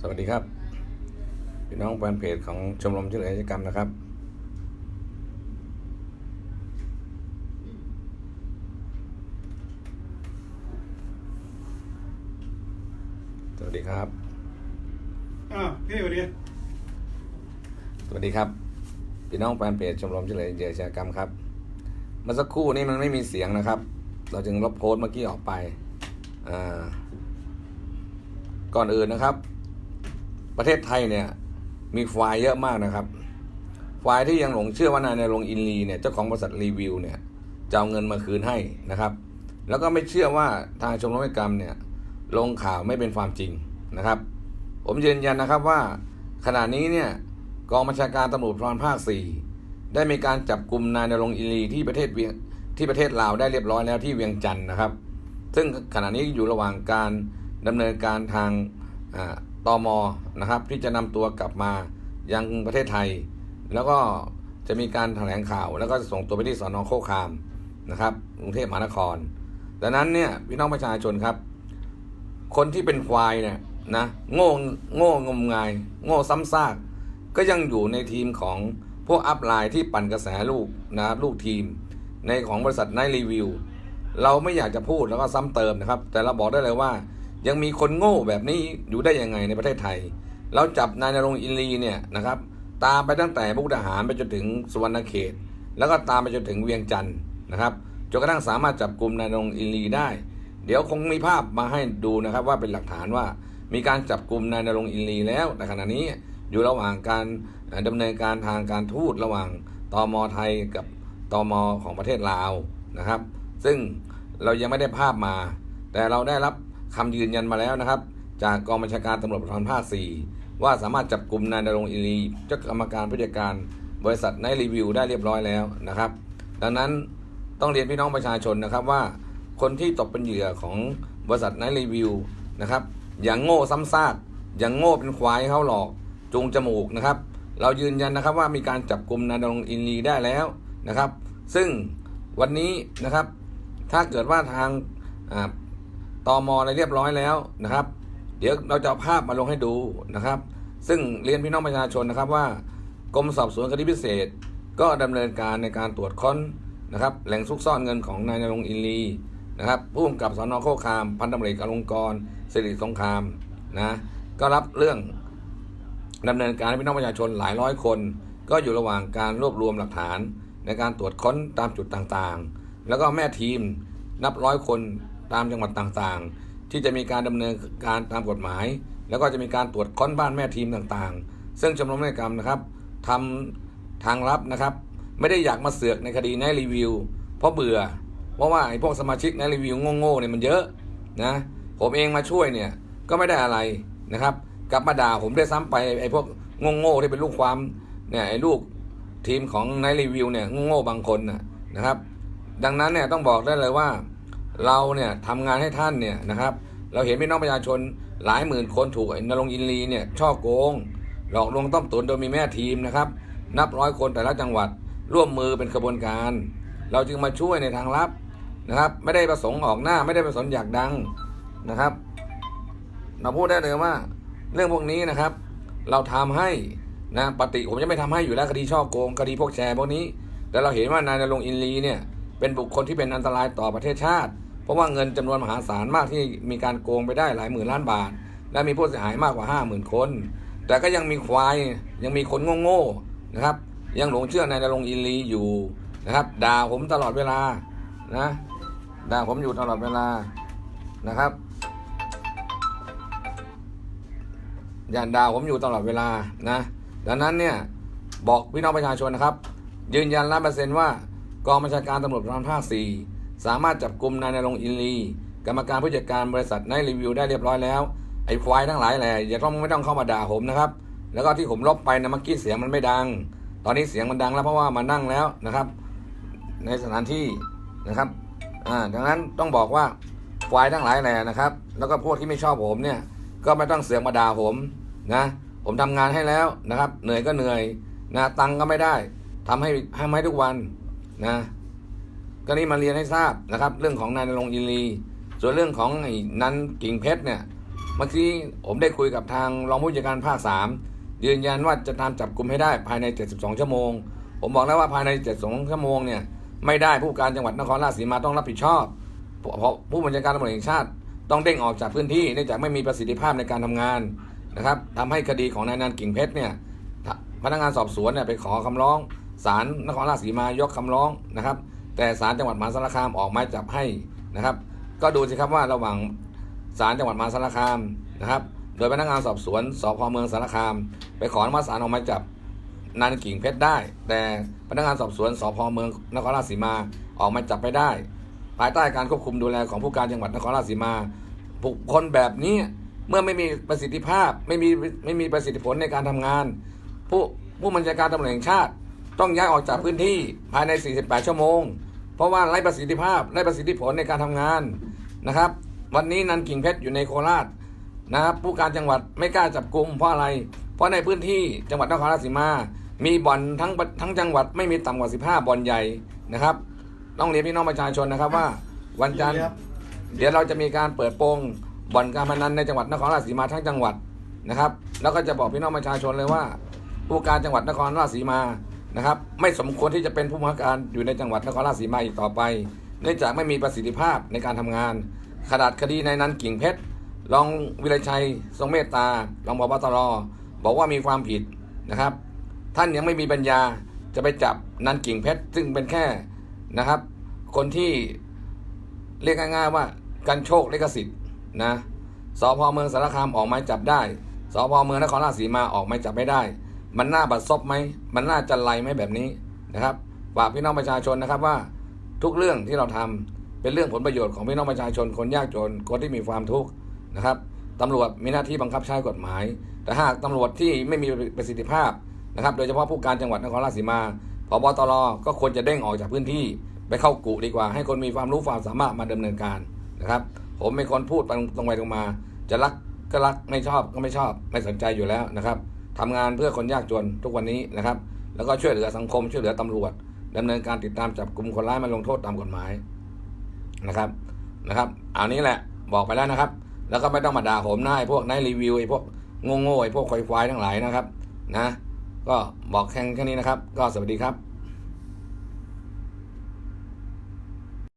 สวัสดีครับพี่น้องแฟนเพจของชมรมช่วยเหลือกิจกรรมนะครับ สวัสดีครับอ่าวพี่สวัสดีสวัสดีครับพี่น้องแฟนเพจชมรมช่วยเหลือเหยื่ออาชญากรรมครับเมื่อสักครู่นี้มันไม่มีเสียงนะครับ เราจึงลบโพสต์เมื่อกี้ออกไปอ่าก่อนอื่นนะครับ ประเทศไทยเนี่ย มีควายเยอะมากนะครับควายที่ยังหลงเชื่อว่านายนรงอินลีเนี่ยเจ้าของบริษัทรีวิวเนี่ยจะเอาเงินมาคืนให้นะครับ แล้วก็ไม่เชื่อว่าทางชมรมกิกรรมเนี่ยลงข่าวไม่เป็นความจริงนะครับ ผมยืนยันนะครับว่าขณะนี้เนี่ยกองบัญชาการตำรวจภูธรภาค 4 ได้มีการจับกลุ่มนายนรงอินลีที่ประเทศเวียงที่ประเทศลาวได้เรียบร้อยแล้วที่เวียงจันทร์นะครับ ซึ่งขณะนี้อยู่ระหว่างการดำเนินการทาง ตอ่าตมนะครับ ที่จะนำตัวกลับมายังประเทศไทย แล้วก็จะมีการแถลงข่าว แล้วก็ส่งตัวไปที่สอนอโคคามนะครับกรุงเทพมหานครดังนั้นเนี่ยพี่น้องประชาชนครับ คนที่เป็นควายเนี่ยนะโง่โง่งมงาย โง่ซ้ำซากก็ยังอยู่ในทีมของพวกอัพไลน์ที่ปั่นกระแสลูกนะลูกทีม ในของบริษัทไนรีวิวเราไม่อยากจะพูดแล้วก็ซ้ำเติมนะครับ แต่เราบอกได้เลยว่า ยังมีคนโง่แบบนี้อยู่ได้ยังไงในประเทศไทย เราจับนายนรงอินลีเนี่ยนะครับ ตามไปตั้งแต่มุกดาหารไปจนถึงสุวรรณเขต แล้วก็ตามไปจนถึงเวียงจันทร์นะครับจนกระทั่งสามารถจับกลุ่มนายนรงอินลีได้ เดี๋ยวคงมีภาพมาให้ดูนะครับว่าเป็นหลักฐานว่ามีการจับกลุ่มนายนรงอินลีแล้วแต่ขณะนี้อยู่ระหว่างการเอ่อดำเนินการทางการทูตระหว่างตมไทยกับตมของประเทศลาวนะครับ ซึ่งเรายังไม่ได้ภาพมา แต่เราได้รับ คำยืนยันมาแล้วนะครับ จากกองบัญชาการตำรวจภูธรภาค4ว่าสามารถจับกลุ่มนายนรงอินลีเจ้ากรรมการผู้จัดการ บริษัทไนรีวิวได้เรียบร้อยแล้วนะครับ ดังนั้นต้องเรียนพี่น้องประชาชนนะครับว่า คนที่ตกเป็นเหยื่อของบริษัทไนรีวิวนะครับอย่างโง่ซ้ำซากอย่างโง่เป็นควายเขาหลอกจูงจมูกนะครับ เรายืนยันนะครับว่ามีการจับกลุ่มนายนรงอินลีได้แล้วนะครับ ซึ่งวันนี้นะครับ ถ้าเกิดว่าทาง ตอมอะไรเรียบร้อยแล้วนะครับ เดี๋ยวเราจะเอาภาพมาลงให้ดูนะครับ ซึ่งเรียนพี่น้องประชาชนนะครับว่ากรมสอบสวนคดีพิเศษ ก็ดำเนินการในการตรวจค้นนะครับ แหล่งซุกซ่อนเงินของนายนรงอินลีนะครับผู้กำกับสนโคคามพันตำรวจอกอลงกรสิริสงครามนะก็รับเรื่องดำเนินการให้พี่น้องประชาชนหลายร้อยคน ก็อยู่ระหว่างการรวบรวมหลักฐาน ในการตรวจค้นตามจุดต่างๆ แล้วก็แม่ทีมนับร้อยคน ตามจังหวัดต่างๆ ที่จะมีการดำเนินการตามกฎหมาย แล้วก็จะมีการตรวจค้นบ้านแม่ทีมต่างๆ ซึ่งชมรมนิติกรรมนะครับทำทางลับนะครับ ไม่ได้อยากมาเสือกในคดีในรีวิว เพราะเบื่อ เพราะว่าไอ้พวกสมาชิกในรีวิวโง่ๆเนี่ยมันเยอะนะผมเองมาช่วยเนี่ยก็ไม่ได้อะไรนะครับกลับมาด่าผมได้ซ้ำไปไอ้พวกโง่ๆที่เป็นลูกความเนี่ยไอ้ลูกทีมของในรีวิวเนี่ยโง่ๆบางคนนะนะครับ ดังนั้นเนี่ยต้องบอกได้เลยว่า เราเนี่ยทำงานให้ท่านเนี่ยนะครับ เราเห็นพี่น้องประชาชนหลายหมื่นคนถูกนรงอินลีเนี่ยช่อโกง หลอกลวงต้มตุ๋นโดยมีแม่ทีมนะครับ นับร้อยคนแต่ละจังหวัดร่วมมือเป็นขบวนการ เราจึงมาช่วยในทางลับนะครับ ไม่ได้ประสงค์ออกหน้าไม่ได้ประสงค์อยากดังนะครับ เราพูดได้เลยว่า เรื่องพวกนี้นะครับ เราทำให้นะปฏิผมจะไม่ทำให้อยู่แล้วคดีช่อโกงคดีพวกแชร์พวกนี้ แต่เราเห็นว่านายนรงอินลีเนี่ยเป็นบุคคลที่เป็นอันตรายต่อประเทศชาติ เพราะว่าเงินจำนวนมหาศาลมากที่มีการโกงไปได้หลายหมื่นล้านบาท และมีผู้เสียหายมากกว่าห้าหมื่นคน แต่ก็ยังมีควายยังมีคนโง่ๆนะครับ ยังหลงเชื่อนายนรงค์อินลีอยู่นะครับด่าผมตลอดเวลานะด่าผมอยู่ตลอดเวลานะครับอย่าด่าผมอยู่ตลอดเวลานะดังนั้นเนี่ยบอกพี่น้องประชาชนนะครับ ยืนยันร้อยเปอร์เซ็นต์ว่ากองบัญชาการตำรวจภูธรภาคสี่ สามารถจับกลุ่มนายนรงอินลีกรรมการผู้จัดการบริษัทไนรีวิวได้เรียบร้อยแล้วไอ้ควายทั้งหลายแหละอย่าต้องไม่ต้องเข้ามาด่าผมนะครับ แล้วก็ที่ผมลบไปนะเมื่อกี้เสียงมันไม่ดัง ตอนนี้เสียงมันดังแล้วเพราะว่ามานั่งแล้วนะครับ ในสถานที่นะครับอ่าดังนั้นต้องบอกว่าควายทั้งหลายแหละนะครับ แล้วก็พวกที่ไม่ชอบผมเนี่ย ก็ไม่ต้องเสียงมาด่าผมนะ ผมทำงานให้แล้วนะครับ เหนื่อยก็เหนื่อยนะตังก็ไม่ได้ทำให้ให้ให้ทุกวันนะ ก็นี่มาเรียนให้ทราบนะครับ เรื่องของนายนรงอินลีส่วนเรื่องของไอ้นันกิ่งเพชรเนี่ยเมื่อกี้ผมได้คุยกับทางรองผู้จัดการภาคสามยืนยันว่าจะตามจับกลุ่มให้ได้ภายใน 72 ชั่วโมง ผมบอกแล้วว่าภายใน 72 ชั่วโมงเนี่ยไม่ได้ผู้การจังหวัดนครราชสีมาต้องรับผิดชอบเพราะผู้บัญชาการตำรวจแห่งชาติ ต้องเด้งออกจากพื้นที่เนื่องจากไม่มีประสิทธิภาพในการทำงานนะครับทำให้คดีของนายนันกิ่งเพชรเนี่ยพนักงานสอบสวนเนี่ยไปขอคำร้องศาลนครราชสีมายกคำร้องนะครับ แต่ศาลจังหวัดมหาสารคามออกหมายจับให้นะครับ ก็ดูสิครับว่าระหว่างศาลจังหวัดมหาสารคามนะครับ โดยพนักงานสอบสวนสพเมืองสารคาม ไปขออนุมัติศาลออกหมายจับนันกิ่งเพชรได้ แต่พนักงานสอบสวนสพเมืองนครราชสีมาออกหมายจับไปได้ ภายใต้การควบคุมดูแลของผู้การจังหวัดนครราชสีมาบุคคลแบบนี้เมื่อไม่มีประสิทธิภาพไม่มีไม่มีประสิทธิผลในการทำงาน ผู้ผู้บัญชาการตำรวจแห่งชาติ ต้องย้ายออกจากพื้นที่ภายใน 48 ชั่วโมง เพราะว่าไร้ประสิทธิภาพไร้ประสิทธิผลในการทำงานนะครับ วันนี้นันกิ่งเพชรอยู่ในโคราชนะครับผู้การจังหวัดไม่กล้าจับกลุ่มเพราะอะไร เพราะในพื้นที่จังหวัดนครราชสีมา มีบ่อนทั้งทั้งจังหวัดไม่มีต่ำกว่า 15 บ่อนใหญ่นะครับต้องเรียนพี่น้องประชาชนนะครับว่า วันจันทร์เดี๋ยวเราจะมีการเปิดโปงบ่อนการพนันในจังหวัดนครราชสีมาทั้งจังหวัดนะครับ แล้วก็จะบอกพี่น้องประชาชนเลยว่า ผู้การจังหวัดนครราชสีมา นะครับ ไม่สมควรที่จะเป็นผู้บังคับการอยู่ในจังหวัดนครราชสีมาอีกต่อไป เนื่องจากไม่มีประสิทธิภาพในการทำงาน ขนาดคดีในนั้นกิ่งเพชรรองวิรชัย ทรงเมตตารองพบตรบอกว่ามีความผิดนะครับ ท่านยังไม่มีปัญญาจะไปจับนันกิ่งเพชรซึ่งเป็นแค่นะครับ คนที่เรียกง่ายๆว่าการโชคลิขสิทธิ์นะสพเมืองสารคามออกหมายจับได้สพเมืองนครราชสีมาออกหมายจับไม่ได้ มันน่าบัดซบไหมมันน่าจะไลไหมแบบนี้นะครับฝากพี่น้องประชาชนนะครับว่าทุกเรื่องที่เราทำเป็นเรื่องผลประโยชน์ของพี่น้องประชาชนคนยากจนคนที่มีความทุกข์นะครับตำรวจมีหน้าที่บังคับใช้กฎหมาย แต่หากตำรวจที่ไม่มีประสิทธิภาพนะครับ โดยเฉพาะผู้การจังหวัดนครราชสีมาพบตรก็ควรจะเด้งออกจากพื้นที่ ไปเข้ากุดีกว่า ให้คนมีความรู้ความสามารถมาดำเนินการนะครับ ผมเป็นคนพูดตรงไปตรงมา จะรักก็รักไม่ชอบก็ไม่ชอบไม่สนใจอยู่แล้วนะครับ ทำงานเพื่อคนยากจนทุกวันนี้นะครับ แล้วก็ช่วยเหลือสังคมช่วยเหลือตำรวจดำเนินการติดตามจับกลุ่มคนร้ายมาลงโทษตามกฎหมายนะครับนะครับเอานี้แหละบอกไปแล้วนะครับ แล้วก็ไม่ต้องมาด่าผมนะไอ้พวกนายรีวิวไอ้พวกโง่ๆไอ้พวกควายๆทั้งหลายนะครับ นะ ก็บอกแค่แค่นี้นะครับ ก็สวัสดีครับ